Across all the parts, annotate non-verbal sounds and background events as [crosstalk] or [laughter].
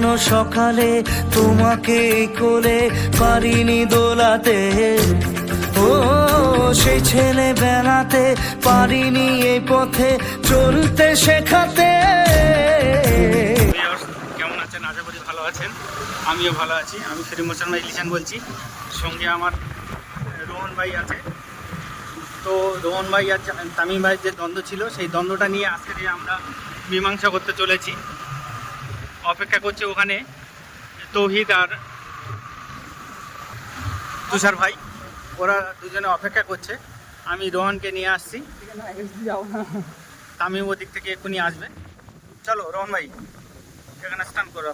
হারানো সকালে তোমাকে কোলে পারিনি দোলাতে। ও, সেই ছেলে বেলাতে পারিনি এই পথে চলতে শেখাতে। কেমন আছেন? আশা করি ভালো আছেন। আমিও ভালো আছি। আমি ফিরি মোশন ভাই লিসান বলছি। সঙ্গে আমার রোহন ভাই আছে। তো রোহন ভাই আর তামিম ভাইয়ের যে দ্বন্দ্ব ছিল, সেই দ্বন্দ্বটা নিয়ে আজকে আমরা মীমাংসা করতে চলেছি অপেক্ষা করছে ওখানে তৌহিদ আর তুষার ভাই। ওরা দুজনে অপেক্ষা করছে। আমি রোহনকে নিয়ে আসছি। তামিম ওদিক থেকে এক্ষুনি আসবে। চলো রোহন ভাই এখানে স্নান করো।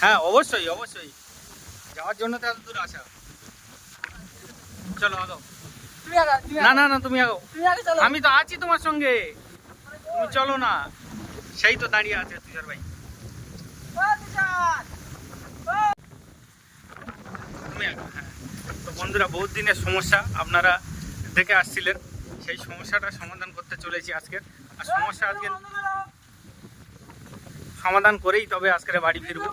হ্যাঁ অবশ্যই অবশ্যই। যাওয়ার জন্য তো এত দূর আসা। চলো আগাও। না না না তুমি আগাও। তুমি আমি তো আছি তোমার সঙ্গে। তুমি চলো না। সেই তো দাঁড়িয়ে আছে তুষার ভাই। তো বন্ধুরা বহুত দিনের সমস্যা আপনারা দেখে আসছিলেন। সেই সমস্যাটা সমাধান করতে চলেছি আজকে। আর সমস্যা আজকে সমাধান করেই তবে আজকের বাড়ি ফিরবো।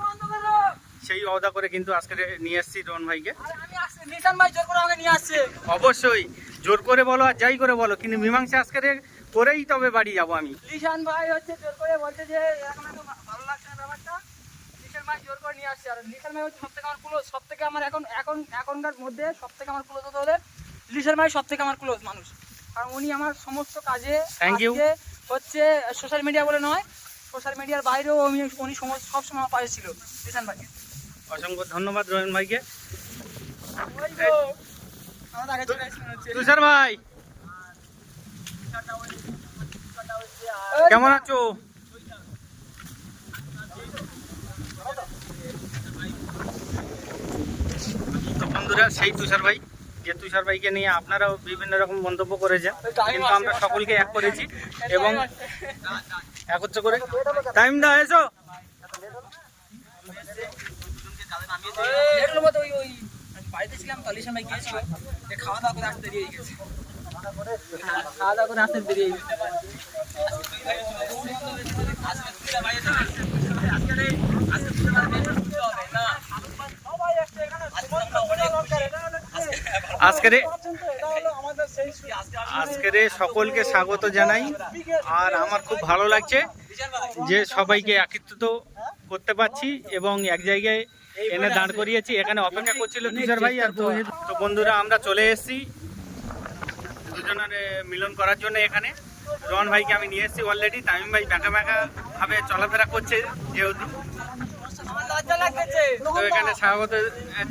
সেই অদা করে কিন্তু আজকে নিয়ে আসছি রন ভাইকে। আরে আসছি, নিশান ভাই জোর করে আমাকে নিয়ে আসছে। অবশ্যই। জোর করে বলো আর যাই করে বলো কিন্তু মীমাংসা আজকে করেই তবে বাড়ি যাব আমি। লিশান ভাই হচ্ছে জোর করে বলছে যে এখন এত ভালো লাগছে না ব্যাপারটা। লিশান ভাই জোর করে নিয়ে আসছে। আর লিশান ভাই হচ্ছে সব থেকে আমার ক্লোজ সব থেকে আমার এখন এখন এখনকার মধ্যে সব থেকে আমার ক্লোজ হতে হলে লিশান ভাই সব থেকে আমার ক্লোজ মানুষ। কারণ উনি আমার সমস্ত কাজে. আজকে হচ্ছে সোশ্যাল মিডিয়া বলে নয় সোশ্যাল মিডিয়ার বাইরেও উনি উনি সমস্ত সব সময় আমার পাশে ছিল লিশান ভাই। অসংখ্য ধন্যবাদ রোহন ভাইকে। তুষার ভাই। কেমন আছো? তো বন্ধুরা সেই তুষার ভাই যে তুষার ভাইকে নিয়ে আপনারাও বিভিন্ন রকম মন্তব্য করেছেন কিন্তু আমরা সকলকে এক করেছি এবং একত্র করে। টাইম দা এসো। বাড়িতে ছিলাম গিয়েছিল। খাওয়া দাওয়া করে আসতে গেছে। খাওয়া দাওয়া করে আসতে দেরি আজকের আজকের সকলকে স্বাগত জানাই। আর আমার খুব ভালো লাগছে যে সবাইকে একত্রিত করতে পারছি এবং এক জায়গায় এনে দাঁড় করিয়েছি। এখানে অপেক্ষা করছিল তুষার ভাই আর। তো বন্ধুরা আমরা চলে এসেছি। দুজনের মিলন করার জন্য এখানে। রন ভাইকে আমি নিয়ে এসেছি অলরেডি তামিম ভাই ব্যাঁকা ব্যাঁকা ভাবে চলাফেরা করছে যেহেতু। তো এখানে স্বাগত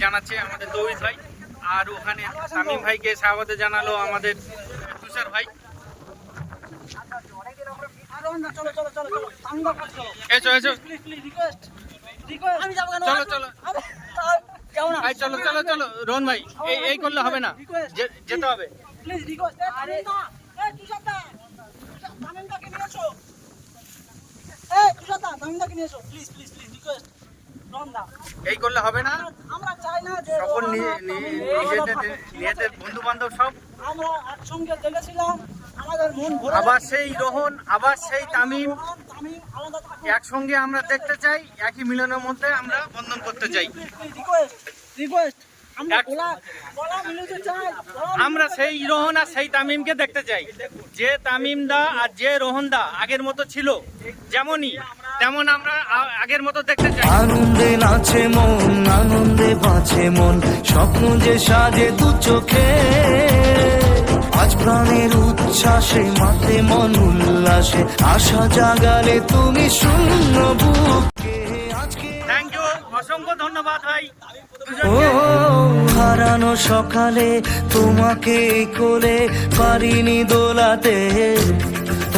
জানাচ্ছে আমাদের তৌহিদ ভাই। আর ওখানে তামিম ভাইকে স্বাগত জানালো আমাদের তুষার ভাই। চলো চলো চলো চলো। চলো। এসো এসো। রোহন ভাই এই করলে হবে না। যেতে হবে। প্লিজ রিকোয়েস্ট আরে না তামিমদাকে নিয়ে এসো তামিমদাকে নিয়ে এসো প্লিজ প্লিজ প্লিজ রিকোয়েস্ট এই করলে হবে না? আমরা চাই না যে সকল নিজেদের বন্ধু বান্ধব সব। আমরা একসঙ্গে দেখেছিলাম আমাদের মন ভরে আবার সেই রোহন আবার সেই তামিম। একসঙ্গে আমরা দেখতে চাই একই মিলনের মধ্যে আমরা বন্ধন করতে চাই। রিকোয়েস্ট রিকোয়েস্ট আমরা সেই রোহন আর সেই তামিমকে দেখতে চাই। যে তামিম দা আর যে রোহন দা আগের মতো ছিল যেমনই তেমন আমরা আগের মতো দেখতে চাই। আনন্দে নাচে মন আনন্দে বাঁচে মন স্বপ্ন যে সাজে দু চোখে। আজ প্রাণের উচ্ছ্বাসে মাতে মন উল্লাসে আশা জাগালে তুমি শূন্য বুকে। অসংখ্য ধন্যবাদ ভাই। ও হারানো সকালে তোমাকে কোলে পারিনি দোলাতে।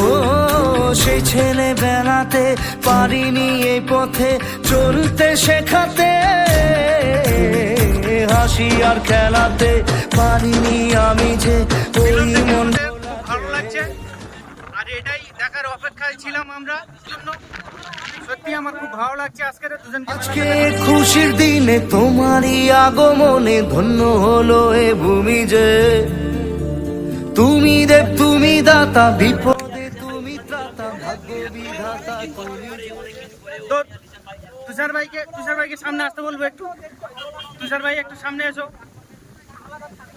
ও সেই ছেলে বেলাতে পারিনি এই পথে চলতে শেখাতে। হাসি আর খেলাতে পারিনি আমি যে ওই মন ভালো লাগছে। আর এটাই দেখার অপেক্ষায় ছিলাম আমরা। জন্য সত্যি আমার খুব ভালো লাগছে আজকে খুশির দিনে তোমারই আগমনে ধন্য হলো এ ভূমি যে। তুমি দেব তুমি দাতা বিপদে তুমি ত্রাতা ভাগ্য বিধাতা তো তুষার ভাইকে তুষার ভাইকে সামনে আসতে বলব একটু। তুষার ভাই একটু সামনে এসো।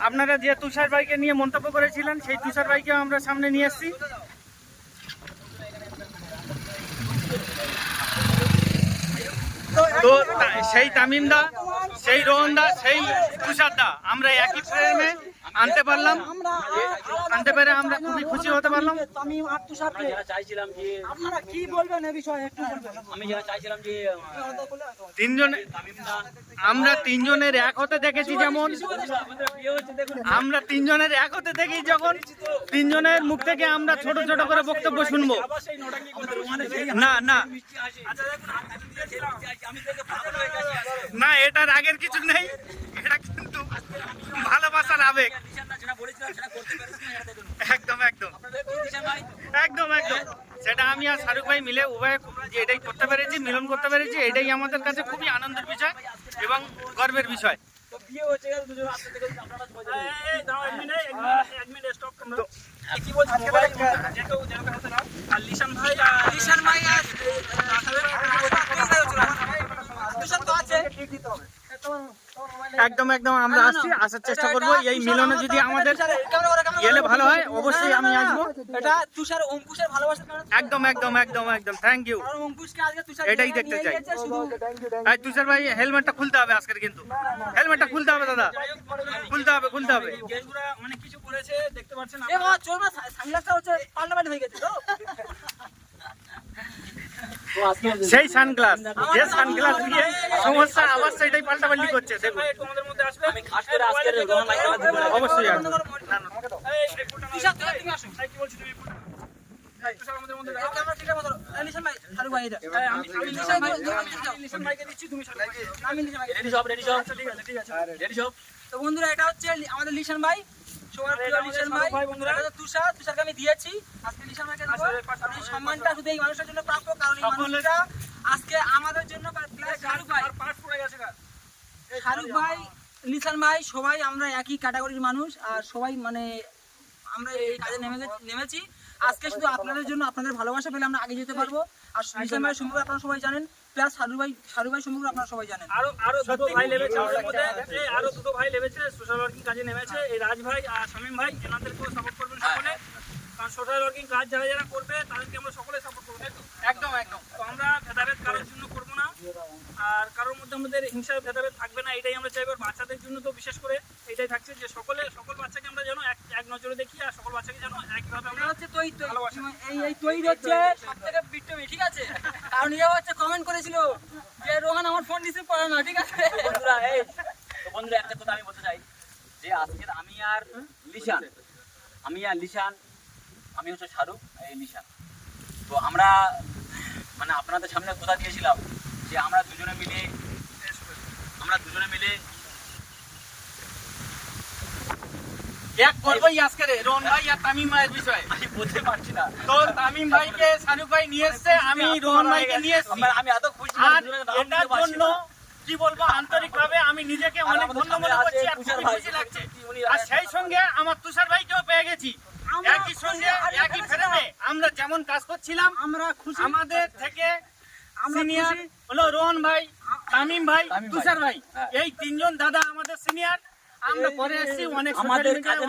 আপনারা যে তুষার ভাইকে নিয়ে মন্তব্য করেছিলেন সেই তুষার ভাইকে আমরা সামনে নিয়ে এসেছি। তো সেই তামিম দা সেই রোহন দা সেই তুষার দা আমরা একই ফ্রেমে আনতে পারলাম। আনতে পেরে আমরা খুবই খুশি হতে পারলাম। আর চাইছিলাম যে আপনারা কি বলবেন এ বিষয়ে? একটু বলবেন। আমি যারা চাইছিলাম যে তিনজনে আমরা তিনজনের এক হতে দেখেছি যেমন। আমরা তিনজনের এক হতে দেখি যখন। তিনজনের মুখ থেকে আমরা ছোট ছোট করে বক্তব্য শুনব। না না। আচ্ছা আমি আমি হয়ে না এটার আগের কিছু নেই। এটা ভালোবাসার আবেগ। একদম একদম। একদম একদম। সেটা আমি আর শাহরুখ ভাই মিলে উভয় এটাই করতে পেরেছি, মিলন করতে পেরেছি, এটাই আমাদের কাছে খুবই আনন্দের বিষয় এবং গর্বের বিষয়। ভাই আছে। একদম একদম আমরা আসছি আসার চেষ্টা করব। এই মিলনে যদি আমাদের গেলে ভালো হয় অবশ্যই আমি আসব। এটা তুষার অঙ্কুশের ভালোবাসা একদম একদম একদম একদম। থ্যাংক ইউ এটাই দেখতে চাই। শুধু। এই তুষার ভাই হেলমেটটা খুলতে হবে আজকের কিন্তু। হেলমেটটা খুলতে হবে দাদা। খুলতে হবে খুলতে হবে। অনেক কিছু করেছে দেখতে পাচ্ছেন সানগ্লাসটা হচ্ছে পাল্টাপাল্টি হয়ে গেছে তো। [laughs] সেই সানগ্লাস যে সানগ্লাস দিয়ে সমস্যা আবার সেটাই পাল্টাপাল্টি করছে দেখুন। অবশ্যই তো বন্ধুরা এটা হচ্ছে আমাদের লিশান ভাই। শাহরুখ ভাই ভাই বন্ধুরা। এটা হচ্ছে তুষার তুষারকে আমি দিয়েছি। আজকে লিশান ভাইকে দেবো। আসলে পাশে আর এই সম্মানটা শুধু এই মানুষের জন্য প্রাপ্য কারণ এই মানুষটা আজকে আমাদের জন্য শাহরুখ ভাই। শাহরুখ সবাই আমরা একই ক্যাটাগরির মানুষ আর সবাই মানে আমরা এই কাজে নেমে নেমেছি। আজকে শুধু আপনাদের জন্য আপনাদের ভালোবাসা পেলে আমরা আগে যেতে পারব। আর লিসান ভাই সম্পর্কে আপনারা সবাই জানেন। প্লাস শাহরুখ ভাই সম্পর্কে আপনারা সবাই জানেন। আরও আরও দুটো ভাই নেমেছে আমাদের মধ্যে। এই আরও দুটো ভাই নেমেছে সোশ্যাল ওয়ার্কিং কাজে নেমেছে। এই রাজ ভাই আর শামীম ভাই এনাদেরকেও সাপোর্ট করবেন সকলে। কারণ সোশ্যাল ওয়ার্কিং কাজ যারা যারা করবে তাদেরকে আমরা সকলে সাপোর্ট করব একদম একদম। তো আমরা ভেদাভেদ কারোর জন্য করব না। আর কারোর মধ্যে আমাদের হিংসা ভেদাভেদ থাকবে না এটাই আমরা চাইব। বাচ্চাদের জন্য তো বিশেষ করে এটাই থাকছে যে সকলে সকল বাচ্চাকে আমরা যেন এক এক নজরে দেখি আর সকল বাচ্চাকে যেন একভাবে আমরা হচ্ছে তৈ তৈ ভালোবাসা। এই এই তৈরি হচ্ছে সব থেকে বিট্টমি ঠিক আছে? কমেন্ট করেছিল যে রোহান আমার ফোন রিসিভ করে না ঠিক আছে? বন্ধুরা এই। তো বন্ধুরা একটা কথা আমি বলতে চাই যে আজকের আমি আর লিশান আমি আর লিশান আমি হচ্ছে শাহরুখ এই লিশান। তো আমরা মানে আপনাদের সামনে কথা দিয়েছিলাম যে আমরা দুজনে মিলে আমরা দুজনে মিলে এক করবোই আজকের রোহন ভাই আর তামিম ভাইয়ের বিষয়ে। আমি বলতে পারছি না। তো তামিম ভাইকে শাহরুখ ভাই নিয়ে এসছে আমি রোহন ভাইকে নিয়ে এসছি। আমি এত খুশি এটার জন্য কি বলব আন্তরিক ভাবে আমি নিজেকে অনেক ধন্য মনে করছি আর তুষার খুবই ভাই। খুশি লাগছে। আর সেই সঙ্গে আমার তুষার ভাইকেও পেয়ে গেছি। আমরা একই সঙ্গে একই ফ্রেমে আমরা যেমন কাজ করছিলাম আমরা খুশি। আমাদের থেকে সিনিয়র হলো রোহন ভাই তামিম ভাই তুষার ভাই। হ্যাঁ। এই তিনজন দাদা আমাদের সিনিয়র আমরা পরে এসেছি অনেক আমাদের কাজে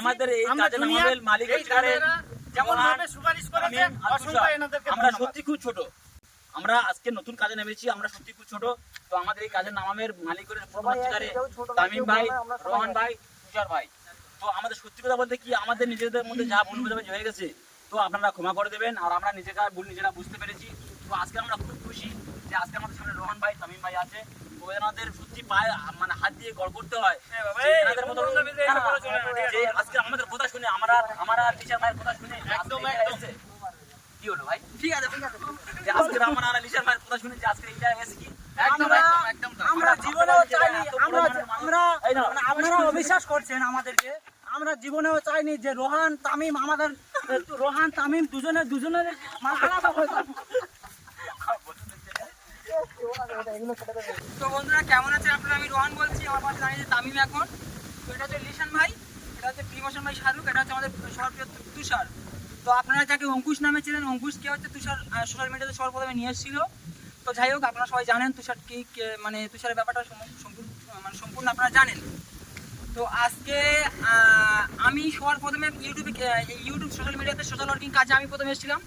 আমাদের এই কাজে মালিক যেমন ভাবে সুপারিশ করেছে অসংখ্য এনাদেরকে আমরা সত্যি খুব ছোট। আমরা আজকে নতুন কাজে নেমেছি আমরা সত্যি খুব ছোট। তো আমাদের এই কাজের নামের মালিকের তামিম ভাই রোহান ভাই তুষার ভাই। তো আমাদের সত্যি কথা বলতে কি আমাদের নিজেদের মধ্যে যা ভুল বোঝাবুঝি হয়ে গেছে তো আপনারা ক্ষমা করে দেবেন আর আমরা নিজেরা ভুল নিজেরা বুঝতে পেরেছি। তো আজকে আমরা খুব খুশি। যে আজকে আমাদের সামনে রোহান ভাই তামিম ভাই আছে তো এনাদের সত্যি পায়ে মানে হাত দিয়ে গড় করতে হয়। হ্যাঁ যে আজকে আমাদের কথা শুনে আমরা আমরা টিচার ভাইয়ের কথা শুনে একদম, একদম। কি হলো ভাই? ঠিক আছে যে আজকে আমরা আর লিসার ভাইয়ের কথা শুনে যে আজকে এইটা এসে কি? একদম একদম একদম আমরা জীবনেও চাইনি আমরা আমরা। মানে আপনারা [laughs] অবিশ্বাস করছেন আমাদেরকে। আমরা জীবনেও চাইনি যে রোহান তামিম আমাদের রোহান তামিম দুজনে দুজনের মানে আলাদা হয়ে। তো বন্ধুরা, কেমন আছে আপনারা? আমি রোহান বলছি, আমার পাশে দাঁড়িয়ে তামিম এখন। তো এটা হচ্ছে লিশান ভাই, এটা হচ্ছে প্রিমোশন ভাই শাহরুখ, এটা হচ্ছে আমাদের সবার তুষার। তো আপনারা যাকে অঙ্কুশ নামে ছিলেন অঙ্কুশকে হচ্ছে তুষার সোশ্যাল মিডিয়াতে সর্বপ্রথমে নিয়ে এসেছিল। তো যাই হোক, আপনারা সবাই জানেন তুষার কি, কে- মানে তুষারের ব্যাপারটা সম্পূর্ণ মানে সম্পূর্ণ আপনারা জানেন। তো আজকে আমি সবার প্রথমে ইউটিউবে ইউটিউব সোশ্যাল মিডিয়াতে সোশ্যাল ওয়ার্কিং কাজে আমি প্রথমে এসেছিলাম।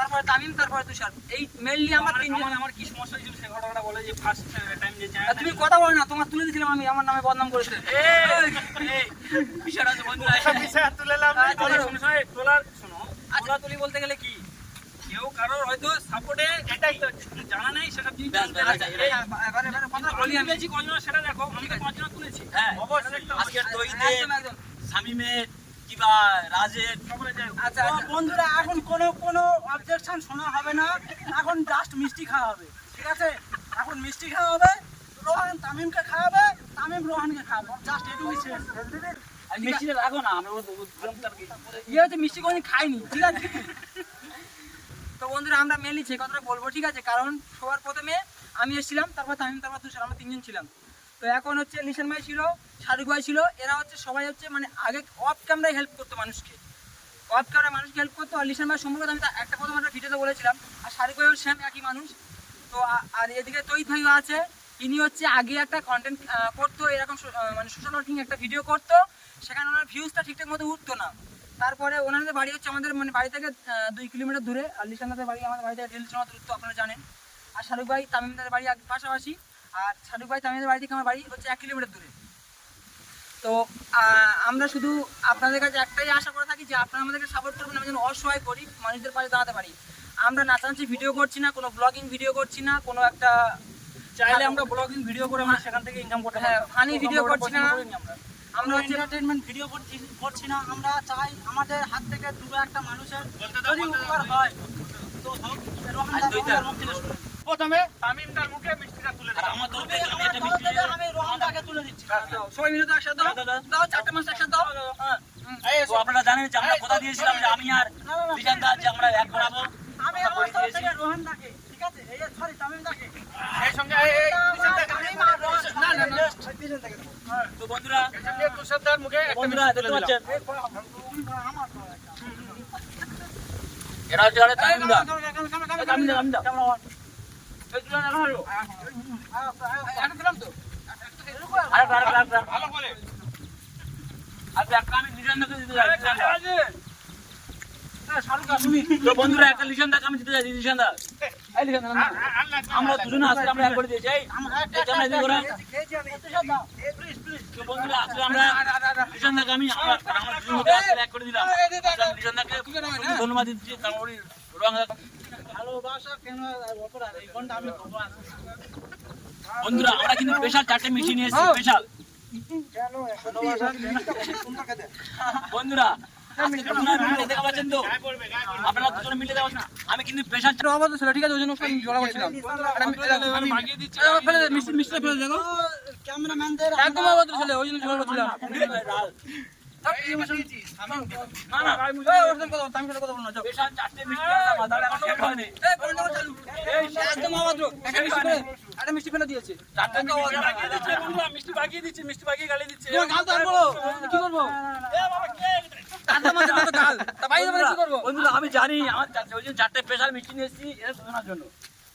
তারপরে তামিম তারপরে তুষার। এই মেনলি আমার তিনজন কি সমস্যা হয়েছিল সেই ঘটনাটা বলে যে ফার্স্ট টাইম যে তুমি কথা বলো না তোমার তুলে দিয়েছিলাম আমি আমার নামে বদনাম করেছে। বিষয়টা হচ্ছে বন্ধুরা বিষয় তুলে লাভ নেই। আচ্ছা, তোলার শোনো আচ্ছা। তুলি বলতে গেলে কি? কেউ কারোর হয়তো সাপোর্টে এটাই। জানা নেই সেটা জানতে আমি কজন দেখো আমি তো পাঁচজন তুলেছি। হ্যাঁ। অবশ্যই। আজকের দইতে একদম একদম। শামিমের কিবা রাজের। আচ্ছা আচ্ছা। বন্ধুরা এখন কোনো কোনো অবজেকশন শোনা হবে না। এখন জাস্ট মিষ্টি খাওয়া হবে ঠিক আছে? এখন মিষ্টি খাওয়া হবে রোহান তামিমকে খাওয়াবে তামিম রোহানকে খাওয়াবে। জাস্ট এটুকুই শেষ মিষ্টিটা রাখো না? ইয়ে হচ্ছে মিষ্টি কোনদিন খাইনি ঠিক আছে? তো বন্ধুরা আমরা মেনলি যে কথাটা বলব ঠিক আছে? কারণ সবার প্রথমে আমি এসেছিলাম তারপর তামিম তারপর তুষার আমরা তিনজন ছিলাম। তো এখন হচ্ছে লিশন ভাই ছিল শাহরুখ ভাই ছিল, এরা হচ্ছে সবাই হচ্ছে মানে আগে অফ ক্যামেরায় হেল্প করতো মানুষকে। অফ ক্যামেরায় মানুষকে হেল্প করতো, আর লিশন ভাই সম্পর্কে আমি একটা প্রথম একটা ভিডিওতে বলেছিলাম, আর শাহরুখ ভাইও সেম একই মানুষ। তো আর এদিকে তৈত ভাইও আছে, ইনি হচ্ছে আগে একটা কন্টেন্ট করতো, এরকম মানে সোশ্যাল ওয়ার্কিং একটা ভিডিও করতো, সেখানে ওনার ভিউজটা ঠিকঠাক মতো উঠতো না। তারপরে ওনাদের বাড়ি হচ্ছে আমাদের মানে বাড়ি থেকে দুই কিলোমিটার দূরে, আর লিশানাদের বাড়ি আমাদের বাড়ি থেকে রেল চলা দূরত্ব আপনারা জানেন। আর শাহরুখ ভাই তামিমদের বাড়ি পাশাপাশি, আর শাহরুখ ভাই তামিমদের বাড়ি থেকে আমার বাড়ি হচ্ছে এক কিলোমিটার দূরে। তো আমরা শুধু আপনাদের কাছে একটাই আশা করে থাকি যে আপনারা আমাদেরকে সাপোর্ট করবেন আমি যেন অসহায় করি মানুষদের পাশে দাঁড়াতে পারি। আমরা নাচানাচি ভিডিও করছি না কোনো ব্লগিং ভিডিও করছি না কোনো একটা চাইলে আমরা ব্লগিং ভিডিও করে আমরা সেখান থেকে ইনকাম করতে হ্যাঁ ফানি ভিডিও করছি না। আমরা। আমরা হচ্ছে এন্টারটেনমেন্ট ভিডিও করছি করছি না আমরা চাই আমাদের হাত থেকে দুটো একটা মানুষের যদি উপকার হয়। তো হোক। প্রথমে তামিমটার মুখে মিষ্টিটা তুলে দাও আমার তরফ থেকে আমি আমার একটা তরফ মিষ্টি থেকে আমি রোহানদাকে তুলে দিচ্ছি দাও, সবাই মিলে তো একসাথে দাও দাও চারটে মাস একসাথে দাও হ্যাঁ তো আপনারা জানেন যে আমরা কথা দিয়েছিলাম যে আমি আর বিশাল দা যে আমরা এক বানাবো আমি থেকে রোহানদাকে ঠিক আছে এই সরি তামিমদাকে এই সঙ্গে এই- তামিম আর রোহান- না না না থেকে দাও। তো বন্ধুরা সঙ্গে তুষারদার মুখে একটা বন্ধুরা দেখতে। পাচ্ছেন এরা হচ্ছে আরে তামিম দা তামিম দা তামিম দা এই তুলে রাখো একটা দিলাম তো আরেকটা আরেকটা আরেকটা ভালো বলে আচ্ছা বন্ধুরা একটা লিজন দাকে আমি দিতে যাই লিজন দা এই লিজন দা না, না। আমরা দুজনে আজকে আমরা এক করে দিয়েছি বন্ধুরা আজকে আমরা লিজন দাকে আমি আমরা আমরা দুজন এক করে দিলাম আজকে দাকে ধন্যবাদ দিচ্ছি কারণ রং ভালোবাসা কেন আমি বন্ধুরা আমরা কিন্তু স্পেশাল চারটে মিষ্টি নিয়ে এসেছি স্পেশাল বন্ধুরা আমি কিন্তু ছিল ঠিক আছে ওই জন্য করছিলাম। মিষ্টি ফেলে দেখো। একদম ছিল ওই জন্য জোড়া করছিলাম। একদম। একটা মিষ্টি ফেলে- দিয়েছে। চারটে মিষ্টি বাগিয়ে দিচ্ছে বন্ধুরা মিষ্টি বাগিয়ে দিচ্ছে মিষ্টি বাগিয়ে গালি দিচ্ছে তোমার গাল তো আর বলো, কি করব? কাঁদা মাছের মতো গাল। তা বাইরে বাইরে কি করব? বন্ধুরা আমি জানি আমার চারটে ওই জন্য চারটে স্পেশাল মিষ্টি নিয়েছি এটা শোনার জন্য